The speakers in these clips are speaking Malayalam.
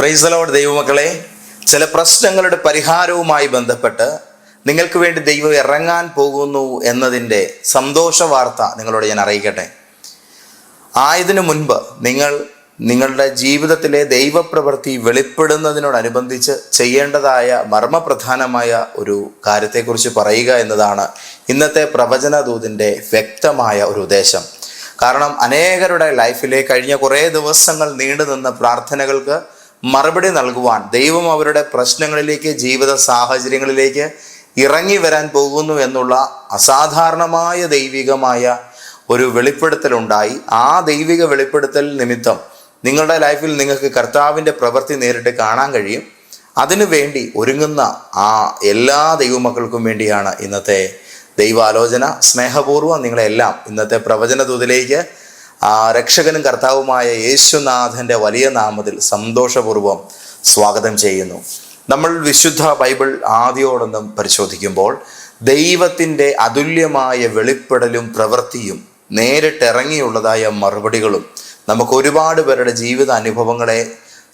പ്രൈസലോട് ദൈവമക്കളെ. ചില പ്രശ്നങ്ങളുടെ പരിഹാരവുമായി ബന്ധപ്പെട്ട് നിങ്ങൾക്ക് വേണ്ടി ദൈവം ഇറങ്ങാൻ പോകുന്നു എന്നതിന്റെ സന്തോഷ വാർത്ത നിങ്ങളോട് ഞാൻ അറിയിക്കട്ടെ. ആയതിനു മുൻപ് നിങ്ങൾ നിങ്ങളുടെ ജീവിതത്തിലെ ദൈവപ്രവൃത്തി വെളിപ്പെടുന്നതിനോടനുബന്ധിച്ച് ചെയ്യേണ്ടതായ മർമ്മപ്രധാനമായ ഒരു കാര്യത്തെക്കുറിച്ച് പറയുക എന്നതാണ് ഇന്നത്തെ പ്രവചന ദൂതിന്റെ വ്യക്തമായ ഒരു ഉദ്ദേശം. കാരണം അനേകരുടെ ലൈഫിലെ കഴിഞ്ഞ കുറേ ദിവസങ്ങൾ നീണ്ടുനിന്ന പ്രാർത്ഥനകൾക്ക് മറുപടി നൽകുവാൻ ദൈവം അവരുടെ പ്രശ്നങ്ങളിലേക്ക് ജീവിത സാഹചര്യങ്ങളിലേക്ക് ഇറങ്ങി വരാൻ പോകുന്നു എന്നുള്ള അസാധാരണമായ ദൈവികമായ ഒരു വെളിപ്പെടുത്തലുണ്ടായി. ആ ദൈവിക വെളിപ്പെടുത്തൽ നിമിത്തം നിങ്ങളുടെ ലൈഫിൽ നിങ്ങൾക്ക് കർത്താവിന്റെ പ്രവൃത്തി നേരിട്ട് കാണാൻ കഴിയും. അതിനു വേണ്ടി ഒരുങ്ങുന്ന ആ എല്ലാ ദൈവമക്കൾക്കും വേണ്ടിയാണ് ഇന്നത്തെ ദൈവാലോചന. സ്നേഹപൂർവം നിങ്ങളെല്ലാം ഇന്നത്തെ പ്രവചന ദൂതിലേക്ക് ആ രക്ഷകനും കർത്താവുമായ യേശുനാഥന്റെ വലിയ നാമത്തിൽ സന്തോഷപൂർവം സ്വാഗതം ചെയ്യുന്നു. നമ്മൾ വിശുദ്ധ ബൈബിൾ ആദ്യോടൊന്നും പരിശോധിക്കുമ്പോൾ ദൈവത്തിന്റെ അതുല്യമായ വെളിപ്പെടലും പ്രവൃത്തിയും നേരിട്ടിറങ്ങിയുള്ളതായ മറുപടികളും നമുക്ക് ഒരുപാട് പേരുടെ ജീവിത അനുഭവങ്ങളെ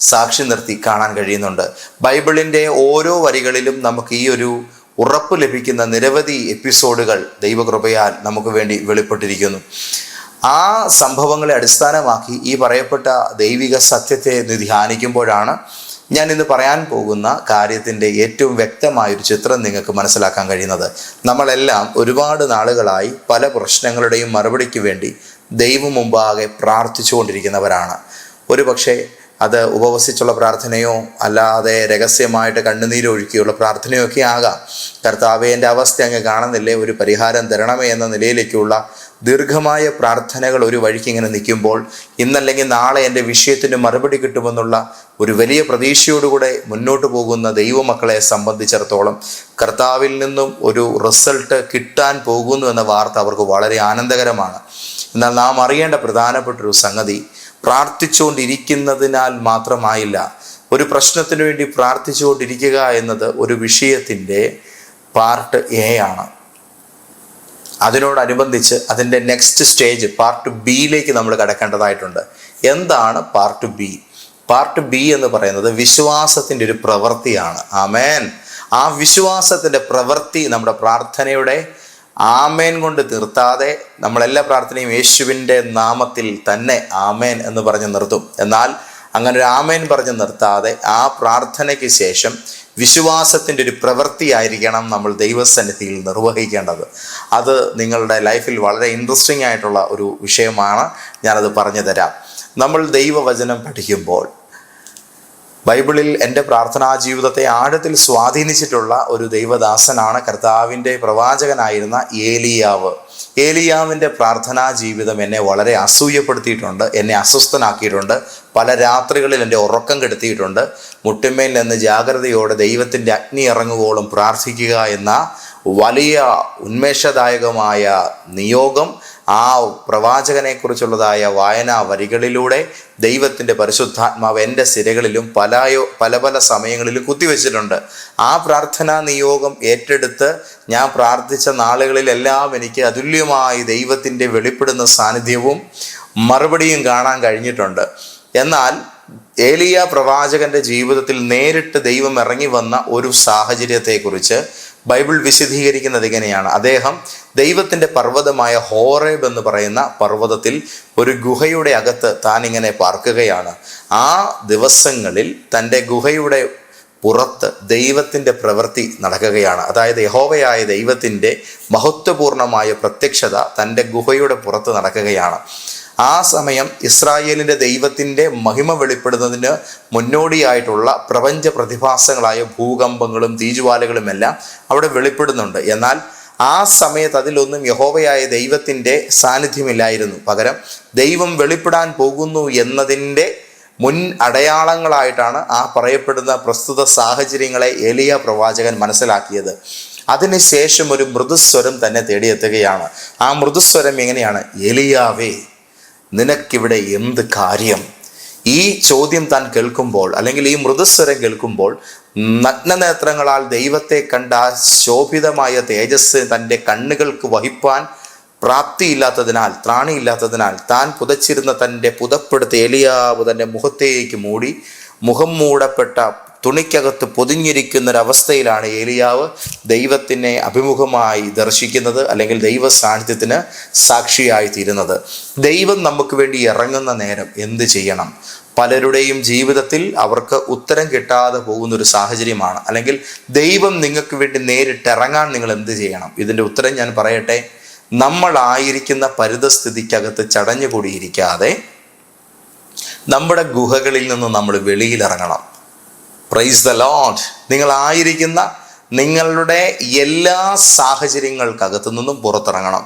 സാക്ഷി നിർത്തി കാണാൻ കഴിയുന്നുണ്ട്. ബൈബിളിന്റെ ഓരോ വരികളിലും നമുക്ക് ഈ ഒരു ഉറപ്പ് ലഭിക്കുന്ന നിരവധി എപ്പിസോഡുകൾ ദൈവകൃപയാൽ നമുക്ക് വേണ്ടി വെളിപ്പെട്ടിരിക്കുന്നു. ആ സംഭവങ്ങളെ അടിസ്ഥാനമാക്കി ഈ പറയപ്പെട്ട ദൈവിക സത്യത്തെ ധ്യാനിക്കുമ്പോഴാണ് ഞാൻ ഇന്ന് പറയാൻ പോകുന്ന കാര്യത്തിന്റെ ഏറ്റവും വ്യക്തമായ ഒരു ചിത്രം നിങ്ങൾക്ക് മനസ്സിലാക്കാൻ കഴിയുന്നത്. നമ്മളെല്ലാം ഒരുപാട് നാളുകളായി പല പ്രശ്നങ്ങളുടെയും മറുപടിക്ക് വേണ്ടി ദൈവം മുമ്പാകെ പ്രാർത്ഥിച്ചുകൊണ്ടിരിക്കുന്നവരാണ്. ഒരു പക്ഷേ അത് ഉപവസിച്ചുള്ള പ്രാർത്ഥനയോ അല്ലാതെ രഹസ്യമായിട്ട് കണ്ണുനീരൊഴുക്കിയുള്ള പ്രാർത്ഥനയോ ഒക്കെ ആകാം. കർത്താവെ എന്റെ അവസ്ഥ അങ്ങ് കാണുന്നില്ലേ? ഒരു പരിഹാരം തരണമേ എന്ന നിലയിലേക്കുള്ള ദീർഘമായ പ്രാർത്ഥനകൾ ഒരു വഴിക്ക് ഇങ്ങനെ നിൽക്കുമ്പോൾ ഇന്നല്ലെങ്കിൽ നാളെ എന്റെ വിഷയത്തിന് മറുപടി കിട്ടുമെന്നുള്ള ഒരു വലിയ പ്രതീക്ഷയോടുകൂടെ മുന്നോട്ട് പോകുന്ന ദൈവമക്കളെ സംബന്ധിച്ചിടത്തോളം കർത്താവിൽ നിന്നും ഒരു റിസൾട്ട് കിട്ടാൻ പോകുന്നു എന്ന വാർത്ത അവർക്ക് വളരെ ആനന്ദകരമാണ്. എന്നാൽ നാം അറിയേണ്ട പ്രധാനപ്പെട്ട ഒരു സംഗതി പ്രാർത്ഥിച്ചുകൊണ്ടിരിക്കുന്നതിനാൽ മാത്രമായില്ല. ഒരു പ്രശ്നത്തിന് വേണ്ടി പ്രാർത്ഥിച്ചുകൊണ്ടിരിക്കുക എന്നത് ഒരു വിഷയത്തിന്റെ പാർട്ട് എ ആണ്. അതിനോടനുബന്ധിച്ച് അതിന്റെ നെക്സ്റ്റ് സ്റ്റേജ് പാർട്ട് ബിയിലേക്ക് നമ്മൾ കടക്കേണ്ടതായിട്ടുണ്ട്. എന്താണ് പാർട്ട് ബി പാർട്ട് ബി എന്ന് പറയുന്നത് വിശ്വാസത്തിന്റെ ഒരു പ്രവൃത്തിയാണ്. ആമേൻ ആ വിശ്വാസത്തിന്റെ പ്രവൃത്തി നമ്മുടെ പ്രാർത്ഥനയുടെ ആമേൻ കൊണ്ട് തീർത്താതെ നമ്മളെല്ലാ പ്രാർത്ഥനയും യേശുവിന്റെ നാമത്തിൽ തന്നെ ആമേൻ എന്ന് പറഞ്ഞ് നിർത്തും. എന്നാൽ അങ്ങനെ ഒരു ആമേൻ പറഞ്ഞ് നിർത്താതെ ആ പ്രാർത്ഥനയ്ക്ക് ശേഷം വിശ്വാസത്തിന്റെ ഒരു പ്രവൃത്തിയായിരിക്കണം നമ്മൾ ദൈവസന്നിധിയിൽ നിർവഹിക്കേണ്ടത്. അത് നിങ്ങളുടെ ലൈഫിൽ വളരെ ഇൻട്രസ്റ്റിംഗ് ആയിട്ടുള്ള ഒരു വിഷയമാണ്. ഞാനത് പറഞ്ഞു തരാം. നമ്മൾ ദൈവവചനം പഠിക്കുമ്പോൾ ബൈബിളിൽ എന്റെ പ്രാർത്ഥനാ ജീവിതത്തെ ആഴത്തിൽ സ്വാധീനിച്ചിട്ടുള്ള ഒരു ദൈവദാസനാണ് കർത്താവിന്റെ പ്രവാചകനായിരുന്ന ഏലിയാവ്. ഏലിയാവിന്റെ പ്രാർത്ഥനാ ജീവിതം എന്നെ വളരെ അസൂയപ്പെടുത്തിയിട്ടുണ്ട് എന്നെ അസ്വസ്ഥനാക്കിയിട്ടുണ്ട് പല രാത്രികളിൽ എന്റെ ഉറക്കം കെടുത്തിയിട്ടുണ്ട്. മുട്ടുമേൽ നിന്ന് ജാഗ്രതയോടെ ദൈവത്തിന്റെ അഗ്നി ഇറങ്ങുവോളം പ്രാർത്ഥിക്കുക എന്ന വലിയ ഉന്മേഷദായകമായ നിയോഗം ആ പ്രവാചകനെക്കുറിച്ചുള്ളതായ വായനാ വരികളിലൂടെ ദൈവത്തിന്റെ പരിശുദ്ധാത്മാവ് എന്റെ സിരകളിലും പലയോ പല പല സമയങ്ങളിലും കുത്തിവെച്ചിട്ടുണ്ട്. ആ പ്രാർത്ഥനാ നിയോഗം ഏറ്റെടുത്ത് ഞാൻ പ്രാർത്ഥിച്ച നാളുകളിലെല്ലാം എനിക്ക് അതുല്യമായി ദൈവത്തിന്റെ വെളിപ്പെടുന്ന സാന്നിധ്യവും മറുപടിയും കാണാൻ കഴിഞ്ഞിട്ടുണ്ട്. എന്നാൽ ഏലിയ പ്രവാചകന്റെ ജീവിതത്തിൽ നേരിട്ട് ദൈവം ഇറങ്ങി വന്ന ഒരു സാഹചര്യത്തെക്കുറിച്ച് ബൈബിൾ വിശദീകരിക്കുന്നത് ഇങ്ങനെയാണ്. അദ്ദേഹം ദൈവത്തിന്റെ പർവതമായ ഹോറേബ് എന്ന് പറയുന്ന പർവതത്തിൽ ഒരു ഗുഹയുടെ അകത്ത് താൻ ഇങ്ങനെ പാർക്കുകയാണ്. ആ ദിവസങ്ങളിൽ തന്റെ ഗുഹയുടെ പുറത്ത് ദൈവത്തിന്റെ പ്രവൃത്തി നടക്കുകയാണ്. അതായത് യഹോവയായ ദൈവത്തിന്റെ മഹത്വപൂർണമായ പ്രത്യക്ഷത തന്റെ ഗുഹയുടെ പുറത്ത് നടക്കുകയാണ്. ആ സമയം ഇസ്രായേലിന്റെ ദൈവത്തിന്റെ മഹിമ വെളിപ്പെടുന്നതിന് മുന്നോടിയായിട്ടുള്ള പ്രപഞ്ച പ്രതിഭാസങ്ങളായ ഭൂകമ്പങ്ങളും തീജ്വാലകളും എല്ലാം അവിടെ വെളിപ്പെടുന്നുണ്ട്. എന്നാൽ ആ സമയത്ത് അതിലൊന്നും യഹോവയായ ദൈവത്തിന്റെ സാന്നിധ്യമില്ലായിരുന്നു. പകരം ദൈവം വെളിപ്പെടാൻ പോകുന്നു എന്നതിന്റെ മുൻ അടയാളങ്ങളായിട്ടാണ് ആ പറയപ്പെടുന്ന പ്രസ്തുത സാഹചര്യങ്ങളെ എലിയ പ്രവാചകൻ മനസ്സിലാക്കിയത്. അതിനുശേഷം ഒരു മൃദുസ്വരം തന്നെ തേടിയെത്തുകയാണ്. ആ മൃദുസ്വരം എങ്ങനെയാണ്? എലിയാവേ നിനക്കിവിടെ എന്ത് കാര്യം? ഈ ചോദ്യം താൻ കേൾക്കുമ്പോൾ അല്ലെങ്കിൽ ഈ മൃദുസ്വരം കേൾക്കുമ്പോൾ നഗ്നനേത്രങ്ങളാൽ ദൈവത്തെ കണ്ട ശോഭിതമായ തേജസ് തന്റെ കണ്ണുകൾക്ക് വഹിപ്പാൻ പ്രാപ്തിയില്ലാത്തതിനാൽ ത്രാണിയില്ലാത്തതിനാൽ താൻ പുതച്ചിരുന്ന തന്റെ പുതപ്പെടുത്ത് എലിയാവ് തന്റെ മുഖത്തേക്ക് മൂടി മുഖം മൂടപ്പെട്ട തുണിക്കകത്ത് പൊതിഞ്ഞിരിക്കുന്ന ഒരവസ്ഥയിലാണ് ഏലിയാവ് ദൈവത്തിനെ അഭിമുഖമായി ദർശിക്കുന്നത് അല്ലെങ്കിൽ ദൈവ സാന്നിധ്യത്തിന് സാക്ഷിയായി തീരുന്നത്. ദൈവം നമുക്ക് വേണ്ടി ഇറങ്ങുന്ന നേരം എന്ത് ചെയ്യണം? പലരുടെയും ജീവിതത്തിൽ അവർക്ക് ഉത്തരം കിട്ടാതെ പോകുന്ന ഒരു സാഹചര്യമാണ്. അല്ലെങ്കിൽ ദൈവം നിങ്ങൾക്ക് വേണ്ടി നേരിട്ട് ഇറങ്ങാൻ നിങ്ങൾ എന്ത് ചെയ്യണം? ഇതിന്റെ ഉത്തരം ഞാൻ പറയട്ടെ. നമ്മളായിരിക്കുന്ന പരിതസ്ഥിതിക്കകത്ത് ചടഞ്ഞുകൂടിയിരിക്കാതെ നമ്മുടെ ഗുഹകളിൽ നിന്ന് നമ്മൾ വെളിയിലിറങ്ങണം. പ്രൈസ് ദ ലോഡ് നിങ്ങളായിരിക്കുന്ന നിങ്ങളുടെ എല്ലാ സാഹചര്യങ്ങൾക്കകത്തു നിന്നും പുറത്തിറങ്ങണം.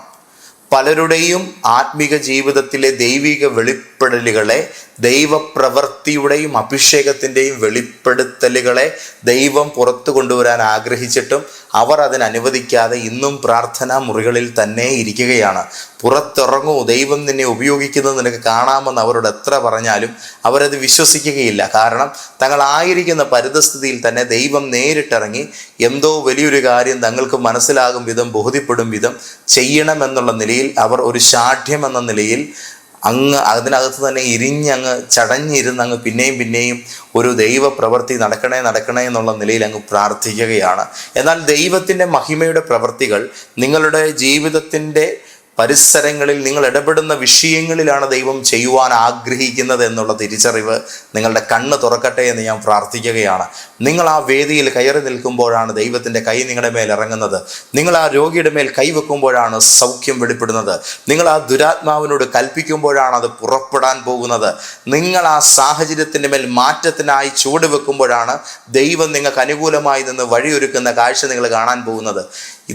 പലരുടെയും ആത്മീക ജീവിതത്തിലെ ദൈവിക വെളിപ്പെടലുകളെ ദൈവപ്രവൃത്തിയുടെയും അഭിഷേകത്തിന്റെയും വെളിപ്പെടുത്തലുകളെ ദൈവം പുറത്തു കൊണ്ടുവരാൻ ആഗ്രഹിച്ചിട്ടും അവർ അതിന് അനുവദിക്കാതെ ഇന്നും പ്രാർത്ഥനാ മുറികളിൽ തന്നെ ഇരിക്കുകയാണ്. പുറത്തിറങ്ങൂ. ദൈവം നിന്നെ ഉപയോഗിക്കുന്നത് നിനക്ക് കാണാമെന്ന് അവരോട് എത്ര പറഞ്ഞാലും അവരത് വിശ്വസിക്കുകയില്ല. കാരണം തങ്ങൾ ആയിരിക്കുന്ന പരിതസ്ഥിതിയിൽ തന്നെ ദൈവം നേരിട്ടിറങ്ങി എന്തോ വലിയൊരു കാര്യം തങ്ങൾക്ക് മനസ്സിലാകും വിധം ബോധ്യപ്പെടും വിധം ചെയ്യണമെന്നുള്ള നിലയിൽ അവർ ഒരു ശാഠ്യം എന്ന നിലയിൽ അങ്ങ് അതിനകത്ത് തന്നെ ഇരിഞ്ഞങ്ങ് ചടഞ്ഞിരുന്ന് അങ്ങ് പിന്നെയും പിന്നെയും ഒരു ദൈവ പ്രവൃത്തി നടക്കണേ നടക്കണേ എന്നുള്ള നിലയിൽ അങ്ങ് പ്രാർത്ഥിക്കുകയാണ്. എന്നാൽ ദൈവത്തിന്റെ മഹിമയുടെ പ്രവൃത്തികൾ നിങ്ങളുടെ ജീവിതത്തിന്റെ പരിസരങ്ങളിൽ നിങ്ങൾ ഇടപെടുന്ന വിഷയങ്ങളിലാണ് ദൈവം ചെയ്യുവാൻ ആഗ്രഹിക്കുന്നത് എന്നുള്ള തിരിച്ചറിവ് നിങ്ങളുടെ കണ്ണ് തുറക്കട്ടെ എന്ന് ഞാൻ പ്രാർത്ഥിക്കുകയാണ്. നിങ്ങൾ ആ വേദിയിൽ കയറി നിൽക്കുമ്പോഴാണ് ദൈവത്തിന്റെ കൈ നിങ്ങളുടെ മേൽ ഇറങ്ങുന്നത്. നിങ്ങൾ ആ രോഗിയുടെ മേൽ കൈവെക്കുമ്പോഴാണ് സൗഖ്യം വെളിപ്പെടുന്നത്. നിങ്ങൾ ആ ദുരാത്മാവിനോട് കൽപ്പിക്കുമ്പോഴാണ് അത് പുറപ്പെടാൻ പോകുന്നത്. നിങ്ങൾ ആ സാഹചര്യത്തിന്റെ മേൽ മാറ്റത്തിനായി ചുവട് വെക്കുമ്പോഴാണ് ദൈവം നിങ്ങൾക്ക് അനുകൂലമായി നിന്ന് വഴിയൊരുക്കുന്ന കാഴ്ച നിങ്ങൾ കാണാൻ പോകുന്നത്.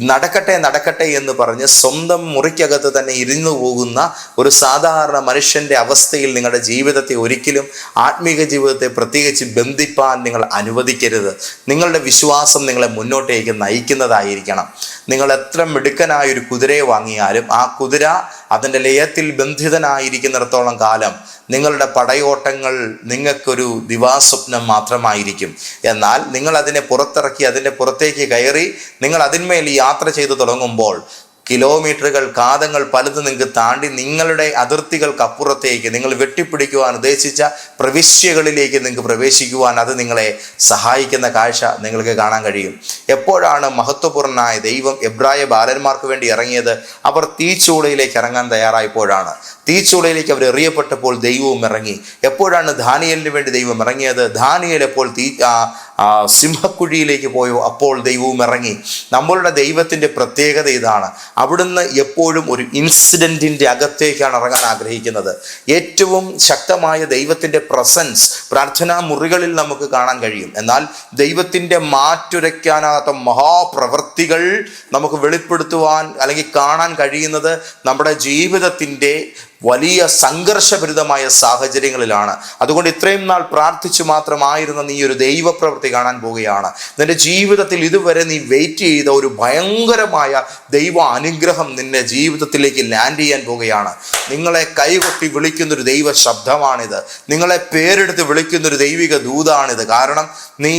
നടക്കട്ടെ നടക്കട്ടെ എന്ന് പറഞ്ഞ് സ്വന്തം മുറിക്കകത്ത് തന്നെ ഇരുന്നു പോകുന്ന ഒരു സാധാരണ മനുഷ്യന്റെ അവസ്ഥയിൽ നിങ്ങളുടെ ജീവിതത്തെ ഒരിക്കലും ആത്മീക ജീവിതത്തെ പ്രത്യേകിച്ച് ബന്ധിപ്പാൻ നിങ്ങൾ അനുവദിക്കരുത്. നിങ്ങളുടെ വിശ്വാസം നിങ്ങളെ മുന്നോട്ടേക്ക് നയിക്കുന്നതായിരിക്കണം. നിങ്ങൾ എത്ര മിടുക്കനായ ഒരു കുതിരയെ വാങ്ങിയാലും ആ കുതിര അതിന്റെ ലയത്തിൽ ബന്ധിതനായിരിക്കുന്നിടത്തോളം കാലം നിങ്ങളുടെ പടയോട്ടങ്ങൾ നിങ്ങൾക്കൊരു ദിവാസ്വപ്നം മാത്രമായിരിക്കും. എന്നാൽ നിങ്ങൾ അതിനെ പുറത്തിറക്കി അതിന്റെ പുറത്തേക്ക് കയറി നിങ്ങൾ അതിന്മേൽ യാത്ര ചെയ്തു തുടങ്ങുമ്പോൾ കിലോമീറ്ററുകൾ കാതങ്ങൾ പലതും നിങ്ങൾക്ക് താണ്ടി നിങ്ങളുടെ അതിർത്തികൾക്കപ്പുറത്തേക്ക് നിങ്ങൾ വെട്ടിപ്പിടിക്കുവാൻ ഉദ്ദേശിച്ച പ്രവിശ്യകളിലേക്ക് നിങ്ങൾക്ക് പ്രവേശിക്കുവാൻ അത് നിങ്ങളെ സഹായിക്കുന്ന കാഴ്ച നിങ്ങൾക്ക് കാണാൻ കഴിയും. എപ്പോഴാണ് മഹത്വപൂർണനായ ദൈവം എബ്രായ ബാലന്മാർക്ക് വേണ്ടി ഇറങ്ങിയത്? അവർ തീച്ചൂളയിലേക്ക് ഇറങ്ങാൻ തയ്യാറായപ്പോഴാണ്. തീച്ചൂളയിലേക്ക് അവർ എറിയപ്പെട്ടപ്പോൾ ദൈവവും ഇറങ്ങി. എപ്പോഴാണ് ധാനിയലിന് വേണ്ടി ദൈവം ഇറങ്ങിയത്? ധാനിയൽ എപ്പോൾ തീ സിംഹക്കുഴിയിലേക്ക് പോയോ അപ്പോൾ ദൈവവും ഇറങ്ങി. നമ്മളുടെ ദൈവത്തിന്റെ പ്രത്യേകത ഇതാണ്. അവിടുന്ന് എപ്പോഴും ഒരു ഇൻസിഡന്റിന്റെ അകത്തേക്കാണ് ഇറങ്ങാൻ ആഗ്രഹിക്കുന്നത്. ഏറ്റവും ശക്തമായ ദൈവത്തിന്റെ പ്രസൻസ് പ്രാർത്ഥനാ മുറികളിൽ നമുക്ക് കാണാൻ കഴിയും. എന്നാൽ ദൈവത്തിന്റെ മാറ്റുരയ്ക്കാനാകാത്ത മഹാപ്രവൃത്തികൾ നമുക്ക് വെളിപ്പെടുത്തുവാൻ അല്ലെങ്കിൽ കാണാൻ കഴിയുന്നത് നമ്മുടെ ജീവിതത്തിന്റെ വലിയ സംഘർഷഭരിതമായ സാഹചര്യങ്ങളിലാണ്. അതുകൊണ്ട് ഇത്രയും നാൾ പ്രാർത്ഥിച്ചു മാത്രമായിരുന്ന നീ ഒരു ദൈവപ്രവൃത്തി കാണാൻ പോവുകയാണ്. നിന്റെ ജീവിതത്തിൽ ഇതുവരെ നീ വെയിറ്റ് ചെയ്ത ഒരു ഭയങ്കരമായ ദൈവ അനുഗ്രഹം നിന്റെ ജീവിതത്തിലേക്ക് ലാൻഡ് ചെയ്യാൻ പോവുകയാണ്. നിങ്ങളെ കൈകൊട്ടി വിളിക്കുന്നൊരു ദൈവ ശബ്ദമാണിത്. നിങ്ങളെ പേരെടുത്ത് വിളിക്കുന്ന ഒരു ദൈവിക ദൂതാണിത്. കാരണം നീ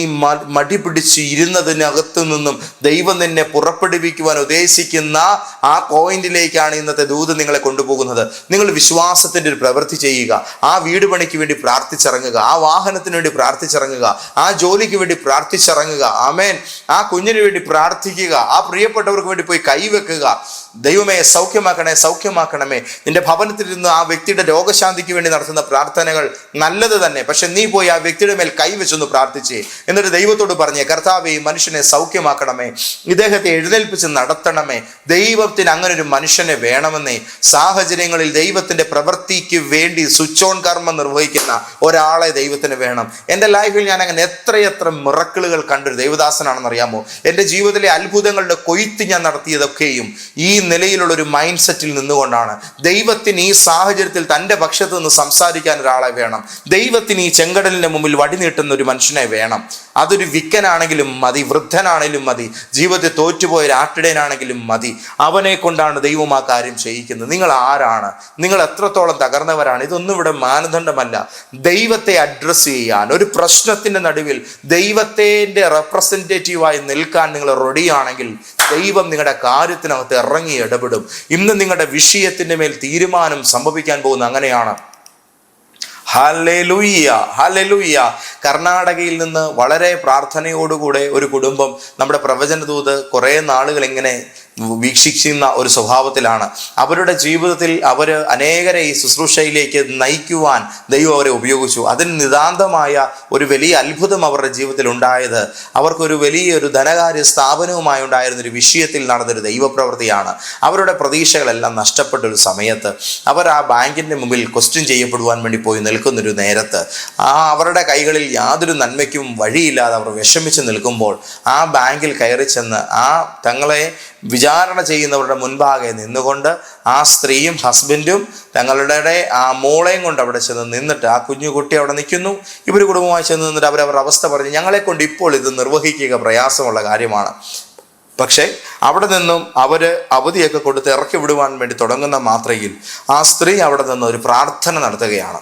മടി പിടിച്ച് ഇരുന്നതിനകത്തു നിന്നും ദൈവം നിന്നെ പുറപ്പെടുവിക്കുവാൻ ഉദ്ദേശിക്കുന്ന ആ പോയിന്റിലേക്കാണ് ഇന്നത്തെ ദൂത് നിങ്ങളെ കൊണ്ടുപോകുന്നത്. നിങ്ങൾ വിശ്വാസത്തിന്റെ ഒരു പ്രവൃത്തി ചെയ്യുക ആ വീട് പണിക്ക് വേണ്ടി പ്രാർത്ഥിച്ചിറങ്ങുക ആ വാഹനത്തിന് വേണ്ടി പ്രാർത്ഥിച്ചിറങ്ങുക ആ ജോലിക്ക് വേണ്ടി പ്രാർത്ഥിച്ചിറങ്ങുക ആമേൻ. ആ കുഞ്ഞിന് വേണ്ടി പ്രാർത്ഥിക്കുക ആ പ്രിയപ്പെട്ടവർക്ക് വേണ്ടി പോയി കൈവെക്കുക. ദൈവമേ സൗഖ്യമാക്കണേ സൗഖ്യമാക്കണമേ. നിന്റെ ഭവനത്തിൽ നിന്ന് ആ വ്യക്തിയുടെ രോഗശാന്തിക്ക് വേണ്ടി നടത്തുന്ന പ്രാർത്ഥനകൾ നല്ലത് തന്നെ. പക്ഷെ നീ പോയി ആ വ്യക്തിയുടെ മേൽ കൈവച്ചൊന്ന് പ്രാർത്ഥിച്ചേ. എന്നിട്ട് ദൈവത്തോട് പറഞ്ഞേ കർത്താവ് ഈ മനുഷ്യനെ സൗഖ്യമാക്കണമേ. ഇദ്ദേഹത്തെ എഴുന്നേൽപ്പിച്ച് നടത്തണമേ. ദൈവത്തിന് അങ്ങനെ ഒരു മനുഷ്യനെ വേണമെന്നേ. സാഹചര്യങ്ങളിൽ ദൈവത്തിന്റെ പ്രവൃത്തിക്ക് വേണ്ടി സ്വിച്ച് ഓൺ കർമ്മം നിർവഹിക്കുന്ന ഒരാളെ ദൈവത്തിന് വേണം. എന്റെ ലൈഫിൽ ഞാൻ അങ്ങനെ എത്രയെത്ര മിറക്കിളുകൾ കണ്ടൊരു ദൈവദാസനാണെന്ന് അറിയാമോ എന്റെ ജീവിതത്തിലെ അത്ഭുതങ്ങളുടെ കൊയ്ത്ത് ഞാൻ നടത്തിയതൊക്കെയും ഈ നിലയിലുള്ള ഒരു മൈൻഡ് സെറ്റിൽ നിന്നുകൊണ്ടാണ്. ദൈവത്തിന് ഈ സാഹചര്യത്തിൽ തന്റെ പക്ഷത്ത് നിന്ന് സംസാരിക്കാൻ ഒരാളെ വേണം. ദൈവത്തിന് ഈ ചെങ്കടലിന്റെ മുമ്പിൽ വടി നീട്ടുന്ന ഒരു മനുഷ്യനെ വേണം. അതൊരു വിക്കനാണെങ്കിലും മതി വൃദ്ധനാണെങ്കിലും മതി ജീവിതത്തിൽ തോറ്റുപോയ ആട്ടിടയനാണെങ്കിലും മതി. അവനെ കൊണ്ടാണ് ദൈവം ആ കാര്യം ചെയ്യിക്കുന്നത്. നിങ്ങൾ ആരാണ്? നിങ്ങൾ എത്രത്തോളം തകർന്നവരാണ്? ഇതൊന്നും ഇവിടെ മാനദണ്ഡമല്ല. ദൈവത്തെ അഡ്രസ്സ് ചെയ്യാൻ ഒരു പ്രശ്നത്തിന്റെ നടുവിൽ ദൈവത്തിന്റെ റെപ്രസെന്റേറ്റീവായി നിൽക്കാൻ നിങ്ങൾ റെഡിയാണെങ്കിൽ ദൈവം നിങ്ങളുടെ കാര്യത്തിനകത്ത് ഇറങ്ങി ഇടപെടും. ഇന്ന് നിങ്ങളുടെ വിഷയത്തിന്റെ മേൽ തീരുമാനം സംഭവിക്കാൻ പോകുന്ന അങ്ങനെയാണ്. ഹലലുയ്യ ഹലലുയ്യ കർണാടകയിൽ നിന്ന് വളരെ പ്രാർത്ഥനയോടുകൂടെ ഒരു കുടുംബം നമ്മുടെ പ്രവചന പ്രവചനദൂത് കുറേ നാളുകൾ ഇങ്ങനെ വീക്ഷിക്കുന്ന ഒരു സ്വഭാവത്തിലാണ്. അവരുടെ ജീവിതത്തിൽ അവർ അനേകരെ ഈ ശുശ്രൂഷയിലേക്ക് നയിക്കുവാൻ ദൈവം അവരെ ഉപയോഗിച്ചു. അതിന് നിതാന്തമായ ഒരു വലിയ അത്ഭുതം അവരുടെ ജീവിതത്തിൽ ഉണ്ടായത്. അവർക്കൊരു വലിയൊരു ധനകാര്യ സ്ഥാപനവുമായി ഉണ്ടായിരുന്ന ഒരു വിഷയത്തിൽ നടന്നൊരു ദൈവപ്രവൃത്തിയാണ്. അവരുടെ പ്രതീക്ഷകളെല്ലാം നഷ്ടപ്പെട്ട ഒരു സമയത്ത് അവർ ആ ബാങ്കിന്റെ മുമ്പിൽ ക്വസ്റ്റ്യൻ ചെയ്യപ്പെടുവാൻ വേണ്ടി പോയി നിൽക്കുന്നൊരു നേരത്ത് ആ അവരുടെ കൈകളിൽ യാതൊരു നന്മയ്ക്കും വഴിയില്ലാതെ അവർ വിഷമിച്ച് നിൽക്കുമ്പോൾ ആ ബാങ്കിൽ കയറി ചെന്ന് ആ തങ്ങളെ വിചാരണ ചെയ്യുന്നവരുടെ മുൻപാകെ നിന്നുകൊണ്ട് ആ സ്ത്രീയും ഹസ്ബൻഡും തങ്ങളുടെ ആ മോളെയും കൊണ്ട് അവിടെ ചെന്ന് നിന്നിട്ട് ആ കുഞ്ഞു കുട്ടി അവിടെ നിൽക്കുന്നു. ഇവർ കുടുംബമായി ചെന്ന് നിന്നിട്ട് അവരവരുടെ അവസ്ഥ പറഞ്ഞ് ഞങ്ങളെ കൊണ്ട് ഇപ്പോൾ ഇത് നിർവഹിക്കുക പ്രയാസമുള്ള കാര്യമാണ്. പക്ഷേ അവിടെ നിന്നും അവർ അവധിയൊക്കെ കൊടുത്ത് ഇറക്കി വിടുവാൻ വേണ്ടി തുടങ്ങുന്ന മാത്രയിൽ ആ സ്ത്രീ അവിടെ നിന്ന് ഒരു പ്രാർത്ഥന നടത്തുകയാണ്.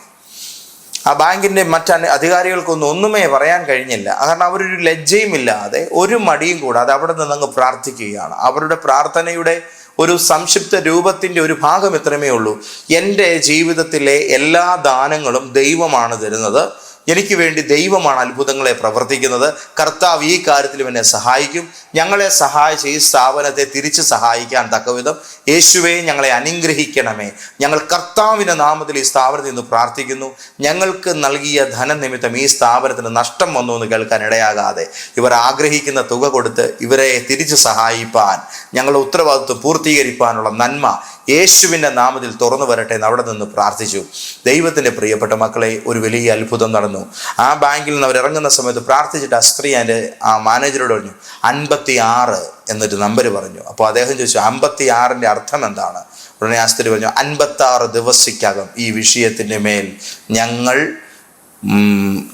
ആ ബാങ്കിന്റെ മറ്റ് അധികാരികൾക്കൊന്നും ഒന്നുമേ പറയാൻ കഴിഞ്ഞില്ല. കാരണം അവരൊരു ലജ്ജയും ഇല്ലാതെ ഒരു മടിയും കൂടാതെ അവിടെ നിന്ന് അങ്ങ് പ്രാർത്ഥിക്കുകയാണ്. അവരുടെ പ്രാർത്ഥനയുടെ ഒരു സംക്ഷിപ്ത രൂപത്തിന്റെ ഒരു ഭാഗം ഇത്രമേ ഉള്ളൂ എന്റെ ജീവിതത്തിലെ എല്ലാ ദാനങ്ങളും ദൈവമാണ് തരുന്നത്. എനിക്ക് വേണ്ടി ദൈവമാണ് അത്ഭുതങ്ങളെ പ്രവർത്തിക്കുന്നത്. കർത്താവ് ഈ കാര്യത്തിലും എന്നെ സഹായിക്കും. ഞങ്ങളെ സഹായിച്ച് ഈ സ്ഥാപനത്തെ തിരിച്ച് സഹായിക്കാൻ തക്കവിധം. യേശുവെ ഞങ്ങളെ അനുഗ്രഹിക്കണമേ. ഞങ്ങൾ കർത്താവിന്റെ നാമത്തിൽ ഈ സ്ഥാപനത്തിൽ നിന്ന് പ്രാർത്ഥിക്കുന്നു. ഞങ്ങൾക്ക് നൽകിയ ധനനിമിത്തം ഈ സ്ഥാപനത്തിന് നഷ്ടം വന്നു എന്ന് കേൾക്കാൻ ഇടയാകാതെ. ഇവർ ആഗ്രഹിക്കുന്ന തുക കൊടുത്ത് ഇവരെ തിരിച്ച് സഹായിപ്പാൻ ഞങ്ങളുടെ ഉത്തരവാദിത്വം പൂർത്തീകരിക്കാനുള്ള നന്മ യേശുവിന്റെ നാമത്തിൽ തുറന്നു വരട്ടെ എന്ന് അവിടെ നിന്ന് പ്രാർത്ഥിച്ചു. ദൈവത്തിന്റെ പ്രിയപ്പെട്ട മക്കളെ ഒരു വലിയ അത്ഭുതം നടന്നു. ആ ബാങ്കിൽ നിന്ന് അവർ ഇറങ്ങുന്ന സമയത്ത് പ്രാർത്ഥിച്ചിട്ട് ആ സ്ത്രീ എന്റെ ആ മാനേജറോട് പറഞ്ഞു അൻപത്തി ആറ് എന്നൊരു നമ്പർ പറഞ്ഞു. അപ്പോൾ അദ്ദേഹം ചോദിച്ചു അമ്പത്തി ആറിന്റെ അർത്ഥം എന്താണ്? ഉടനെ ആ സ്ത്രീ പറഞ്ഞു അൻപത്തി ആറ് ദിവസിക്കകം ഈ വിഷയത്തിന്റെ മേൽ ഞങ്ങൾ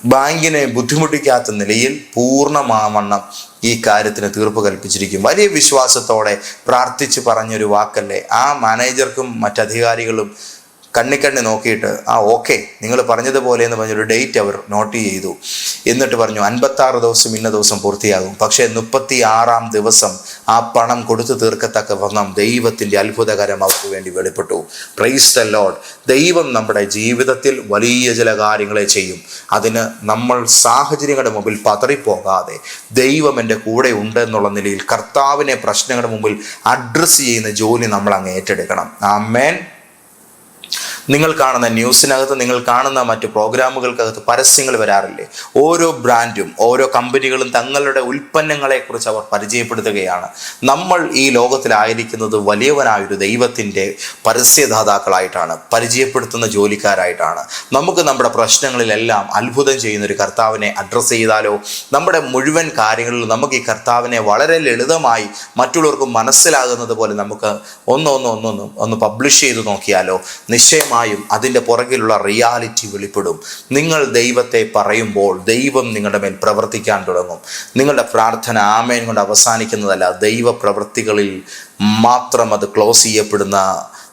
ബാങ്കിനെ ബുദ്ധിമുട്ടിക്കാത്ത നിലയിൽ പൂർണമാവണ്ണം ഈ കാര്യത്തിന് തീർപ്പ് കൽപ്പിച്ചിരിക്കും. വലിയ വിശ്വാസത്തോടെ പ്രാർത്ഥിച്ചു പറഞ്ഞൊരു വാക്കല്ലേ? ആ മാനേജർക്കും മറ്റധികാരികളും കണ്ണിക്കണ്ണി നോക്കിയിട്ട് ആ ഓക്കെ നിങ്ങൾ പറഞ്ഞതുപോലെ എന്ന് പറഞ്ഞൊരു ഡേറ്റ് അവർ നോട്ട് ചെയ്തു. എന്നിട്ട് പറഞ്ഞു അൻപത്തി ആറ് ദിവസം ഇന്ന ദിവസം പൂർത്തിയാകും. പക്ഷേ മുപ്പത്തി ആറാം ദിവസം ആ പണം കൊടുത്തു തീർക്കത്തക്ക വണ്ണം ദൈവത്തിന്റെ അത്ഭുതകരം അവർക്ക് വേണ്ടി വെളിപ്പെട്ടു. പ്രൈസ് ദ ലോഡ് ദൈവം നമ്മുടെ ജീവിതത്തിൽ വലിയ ചില കാര്യങ്ങളെ ചെയ്യും. അതിന് നമ്മൾ സാഹചര്യങ്ങളുടെ മുമ്പിൽ പതറിപ്പോകാതെ ദൈവം എന്റെ കൂടെ ഉണ്ട് എന്നുള്ള നിലയിൽ കർത്താവിനെ പ്രശ്നങ്ങളുടെ മുമ്പിൽ അഡ്രസ്സ് ചെയ്യുന്ന ജോലി നമ്മൾ അങ്ങ് ഏറ്റെടുക്കണം. ആമേൻ നിങ്ങൾ കാണുന്ന ന്യൂസിനകത്ത് നിങ്ങൾ കാണുന്ന മറ്റ് പ്രോഗ്രാമുകൾക്കകത്ത് പരസ്യങ്ങൾ വരാറില്ലേ? ഓരോ ബ്രാൻഡും ഓരോ കമ്പനികളും തങ്ങളുടെ ഉൽപ്പന്നങ്ങളെക്കുറിച്ച് അവർ പരിചയപ്പെടുത്തുകയാണ്. നമ്മൾ ഈ ലോകത്തിലായിരിക്കുന്നത് വലിയവനായൊരു ദൈവത്തിന്റെ പരസ്യദാതാക്കളായിട്ടാണ് പരിചയപ്പെടുത്തുന്ന ജോലിക്കാരായിട്ടാണ്. നമുക്ക് നമ്മുടെ പ്രശ്നങ്ങളിലെല്ലാം അത്ഭുതം ചെയ്യുന്ന ഒരു കർത്താവിനെ അഡ്രസ്സ് ചെയ്താലോ നമ്മുടെ മുഴുവൻ കാര്യങ്ങളിൽ നമുക്ക് ഈ കർത്താവിനെ വളരെ ലളിതമായി മറ്റുള്ളവർക്ക് മനസ്സിലാകുന്നത് പോലെ നമുക്ക് ഒന്നൊന്ന് ഒന്നൊന്ന് ഒന്ന് പബ്ലിഷ് ചെയ്ത് നോക്കിയാലോ നിശ്ചയമായും അതിന്റെ പുറകിലുള്ള റിയാലിറ്റി വെളിപ്പെടും. നിങ്ങൾ ദൈവത്തെ പറയുമ്പോൾ ദൈവം നിങ്ങളുടെ മേൽ പ്രവർത്തിക്കാൻ തുടങ്ങും. നിങ്ങളുടെ പ്രാർത്ഥന ആമേൻ കൊണ്ട് അവസാനിക്കുന്നതല്ല ദൈവ പ്രവൃത്തികളിൽ മാത്രം അത് ക്ലോസ് ചെയ്യപ്പെടുന്ന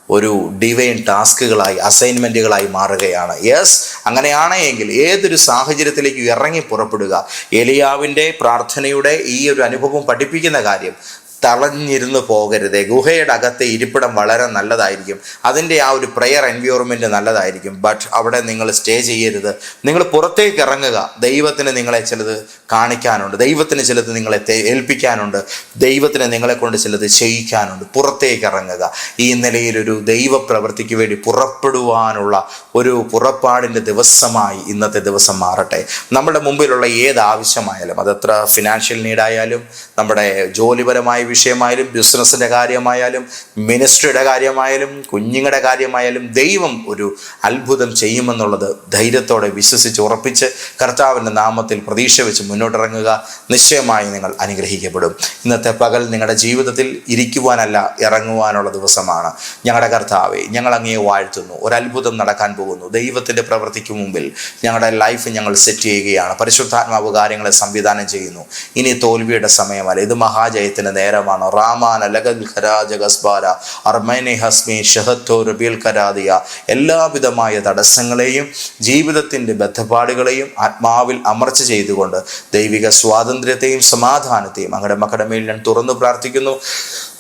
ഒരു ഡിവൈൻ ടാസ്കുകളായി അസൈൻമെന്റുകളായി മാറുകയാണ്. യെസ് അങ്ങനെയാണെങ്കിൽ ഏതൊരു സാഹചര്യത്തിലേക്കും ഇറങ്ങി പുറപ്പെടുക. എലിയാവിന്റെ പ്രാർത്ഥനയുടെ ഈ ഒരു അനുഭവം പഠിപ്പിക്കുന്ന കാര്യം തളഞ്ഞിരുന്ന് പോകരുത്. ഗുഹയുടെ അകത്തെ ഇരിപ്പിടം വളരെ നല്ലതായിരിക്കും. അതിന്റെ ആ ഒരു പ്രെയർ എൻവയോൺമെന്റ് നല്ലതായിരിക്കും. ബട്ട് അവിടെ നിങ്ങൾ സ്റ്റേ ചെയ്യരുത്. നിങ്ങൾ പുറത്തേക്ക് ഇറങ്ങുക. ദൈവത്തിന് നിങ്ങളെ ചിലത് കാണിക്കാനുണ്ട്. ദൈവത്തിന് ചിലത് നിങ്ങളെ ഏൽപ്പിക്കാനുണ്ട്. ദൈവത്തിന് നിങ്ങളെ കൊണ്ട് ചിലത് ചെയ്യിക്കാനുണ്ട്. പുറത്തേക്ക് ഇറങ്ങുക. ഈ നിലയിലൊരു ദൈവപ്രവൃത്തിക്ക് വേണ്ടി പുറപ്പെടുവാനുള്ള ഒരു പുറപ്പാടിന്റെ ദിവസമായി ഇന്നത്തെ ദിവസം മാറട്ടെ. നമ്മുടെ മുമ്പിലുള്ള ഏത് ആവശ്യമായാലും അതത്ര ഫിനാൻഷ്യൽ നീഡായാലും നമ്മുടെ ജോലിപരമായ വിഷയമായാലും ബിസിനസ്സിന്റെ കാര്യമായാലും മിനിസ്ട്രിയുടെ കാര്യമായാലും കുഞ്ഞുങ്ങളുടെ കാര്യമായാലും ദൈവം ഒരു അത്ഭുതം ചെയ്യുമെന്നുള്ളത് ധൈര്യത്തോടെ വിശ്വസിച്ച് ഉറപ്പിച്ച് കർത്താവിന്റെ നാമത്തിൽ പ്രതീക്ഷ വെച്ച് മുന്നോട്ടിറങ്ങുക നിശ്ചയമായി നിങ്ങൾ അനുഗ്രഹിക്കപ്പെടും. ഇന്നത്തെ പകൽ നിങ്ങളുടെ ജീവിതത്തിൽ ഇരിക്കുവാനല്ല ഇറങ്ങുവാനുള്ള ദിവസമാണ്. ഞങ്ങളുടെ കർത്താവെ ഞങ്ങൾ അങ്ങേ വാഴ്ത്തുന്നു. ഒരു അത്ഭുതം നടക്കാൻ പോകുന്നു. ദൈവത്തിന്റെ പ്രവൃത്തിക്ക് മുമ്പിൽ ഞങ്ങളുടെ ലൈഫ് ഞങ്ങൾ സെറ്റ് ചെയ്യുകയാണ്. പരിശുദ്ധാത്മാവ് കാര്യങ്ങളെ സംവിധാനം ചെയ്യുന്നു. ഇനി തോൽവിയുടെ സമയമല്ല. ഇത് മഹാജയത്തിന്റെ നേരമാണ് റാമാന ലഗൽ ഖരാജഗസ്ബാര അർമൈനെ ഹസ്മി ഷഹത്തോ റബിൽ കരാദിയ എല്ലാവിധമായ തടസ്സങ്ങളെയും ജീവിതത്തിന്റെ ബദ്ധപ്പാടുകളെയും ആത്മാവിൽ അമർച്ച ചെയ്തുകൊണ്ട് ദൈവിക സ്വാതന്ത്ര്യത്തെയും സമാധാനത്തെയും അങ്ങടെ മക്കളുടെ ഞാൻ തുറന്നു പ്രാർത്ഥിക്കുന്നു.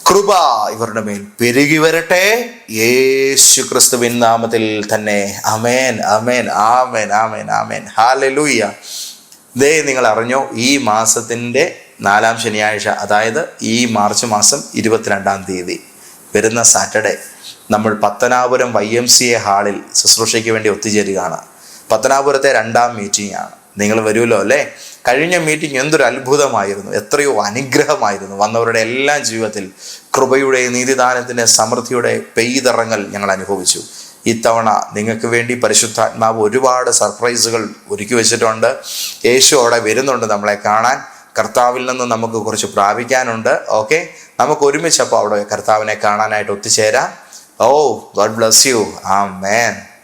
കൃപ ഇവരുടെ മേൽ പെരുകി വരട്ടെ. യേശു ക്രിസ്തുവിൻ നാമത്തിൽ തന്നെ അമേൻ അമേൻ ആമേൻ ആമേൻ ആമേൻ. ഹാലലൂയ ദേ നിങ്ങൾ അറിഞ്ഞോ ഈ മാസത്തിന്റെ നാലാം ശനിയാഴ്ച അതായത് ഈ മാർച്ച് മാസം ഇരുപത്തിരണ്ടാം തീയതി വരുന്ന സാറ്റർഡേ നമ്മൾ Pathanapuram Y M C A ഹാളിൽ ശുശ്രൂഷയ്ക്ക് വേണ്ടി ഒത്തുചേരുകയാണ്. പത്തനാപുരത്തെ രണ്ടാം മീറ്റിംഗ് ആണ് നിങ്ങൾ വരുമല്ലോ അല്ലേ? കഴിഞ്ഞ മീറ്റിംഗ് എന്തൊരു അത്ഭുതമായിരുന്നു. എത്രയോ അനുഗ്രഹമായിരുന്നു. വന്നവരുടെ എല്ലാം ജീവിതത്തിൽ കൃപയുടെ നീതിദാനത്തിന്റെ സമൃദ്ധിയുടെ പെയ്തിറങ്ങൽ ഞങ്ങൾ അനുഭവിച്ചു. ഇത്തവണ നിങ്ങൾക്ക് വേണ്ടി പരിശുദ്ധാത്മാവ് ഒരുപാട് സർപ്രൈസുകൾ ഒരുക്കി വെച്ചിട്ടുണ്ട്. യേശു അവിടെ വരുന്നുണ്ട് നമ്മളെ കാണാൻ. കർത്താവിൽ നിന്ന് നമുക്ക് കുറച്ച് പ്രാപിക്കാനുണ്ട്. ഓക്കെ നമുക്ക് ഒരുമിച്ചപ്പോൾ അവിടെ കർത്താവിനെ കാണാനായിട്ട് ഒത്തുചേരാം. ഓ ഗോഡ് ബ്ലസ് യു ആ മേൻ